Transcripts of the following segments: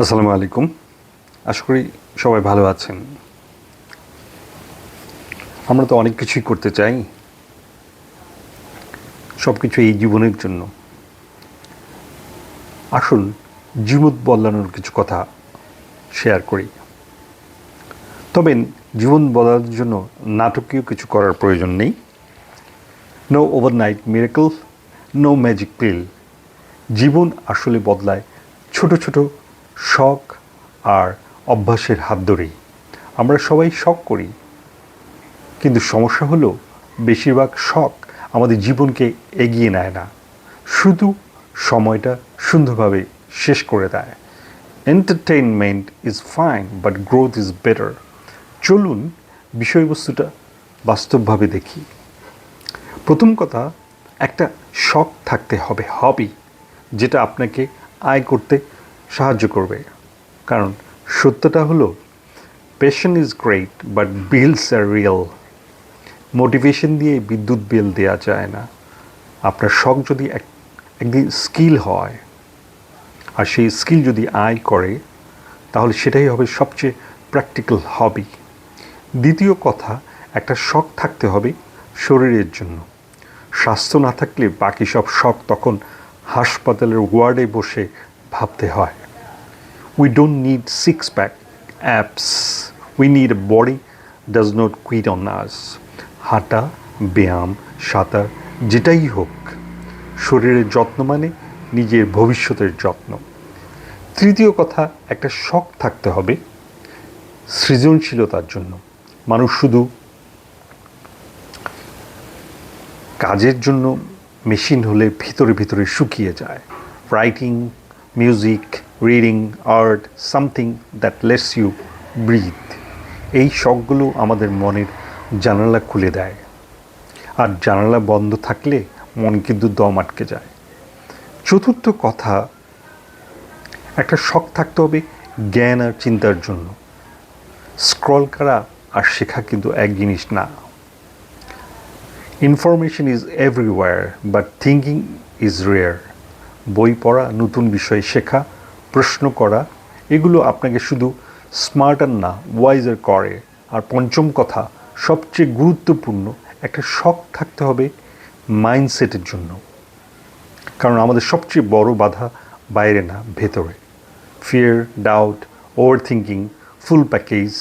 আসসালামু আলাইকুম। আশা করি সবাই ভালো আছেন। আমরা তো অনেক কিছুই করতে চাই। সব কিছু এই জীবনের জন্য। আসুন জীবন বদলানোর কিছু কথা শেয়ার করি। তবে জীবন বদলানোর জন্য নাটকীয় কিছু করার প্রয়োজন নেই। No overnight miracle no magic pill জীবন আসলে বদলায় ছোট ছোট শখ আর অভ্যাসের হাত ধরেই। আমরা সবাই শখ করি। কিন্তু সমস্যা হলো, বেশিরভাগ শখ আমাদের জীবনকে এগিয়ে নেয় না। শুধু সময়টা সুন্দরভাবে শেষ করে দেয়। Entertainment is fine but growth is better চলুন বিষয়বস্তুটা বাস্তবভাবে দেখি। প্রথম কথা, একটা শখ থাকতে হবে হবি যেটা আপনাকে আয় করতে সাহায্য করবে। কারণ সত্যটা হলো passion is great but bills are real motivation দিয়ে বিদ্যুৎ বিল দেওয়া যায় না। আপনার শখ যদি এক, একদিন স্কিল হয়, আর সেই স্কিল যদি আয় করে, তাহলে সেটাই হবে সবচেয়ে প্র্যাকটিক্যাল হবি দ্বিতীয় কথা, একটা শখ থাকতে হবে শরীরের জন্য। স্বাস্থ্য না থাকলে বাকি সব শখ তখন হাসপাতালের ওয়ার্ডে বসে ভাবতে হয়। We don't need six pack apps we need a body does not quit on us হাঁটা ব্যায়াম সাঁতার যেটাই হোক শরীরের যত্ন মানে নিজের ভবিষ্যতের যত্ন তৃতীয় কথা একটা শখ থাকতে হবে সৃজনশীলতার জন্য মানুষ শুধু কাজের জন্য মেশিন হলে ভিতরে ভিতরে শুকিয়ে যায় writing music reading art something that lets you breathe এই শখগুলো আমাদের মনের জানালা খুলে দেয়। আর জানালা বন্ধ থাকলে মন কিন্তু দম আটকে যায়। চতুর্থ কথা, একটা শখ থাকতে হবে জ্ঞান আর চিন্তার জন্য। স্ক্রল করা আর শেখা কিন্তু এক জিনিস না। Information is everywhere, but thinking is rare. বই পড়া নতুন বিষয় শেখা প্রশ্ন করা, এগুলো আপনাকে শুধু স্মার্টার না ওয়াইজার করে। আর পঞ্চম কথা, সবচেয়ে গুরুত্বপূর্ণ, একটা শখ থাকতে হবে মাইন্ডসেটের জন্য। কারণ আমাদের সবচেয়ে বড় বাধা বাইরে না, ভেতরে। Fear doubt overthinking full package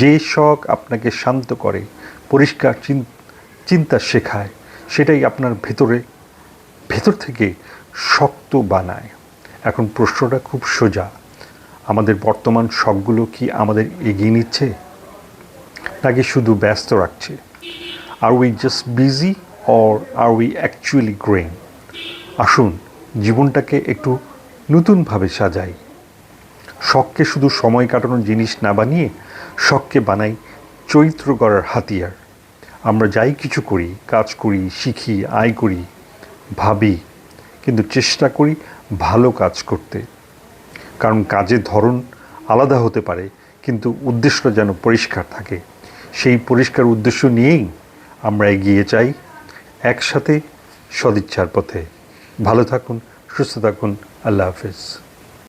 যে শখ আপনাকে শান্ত করে, পরিষ্কার চিন্তা শেখায়, সেটাই আপনার ভেতরে, ভেতর থেকে শক্ত বানায়। এখন প্রশ্নটা খুব সোজা। আমাদের বর্তমান শখগুলো কি আমাদের এগিয়ে নিচ্ছে? নাকি শুধু ব্যস্ত রাখছে? Are we just busy or are we actually growing আসুন, জীবনটাকে একটু নতুনভাবে সাজাই। শখকে শুধু সময় কাটানোর জিনিস না বানিয়ে শখকে বানাই চরিত্র করার হাতিয়ার। আমরা যাই কিছু করি, কাজ করি, শিখি, আয় করি, ভাবি, কিন্তু চেষ্টা করি ভালো কাজ করতে। কারণ কাজের ধরন আলাদা হতে পারে, কিন্তু উদ্দেশ্য যেন পরিষ্কার থাকে। সেই পরিষ্কার উদ্দেশ্য নিয়েই আমরা এগিয়ে চাই একসাথে সদিচ্ছার পথে। ভালো থাকুন, সুস্থ থাকুন, আল্লাহ হাফেজ।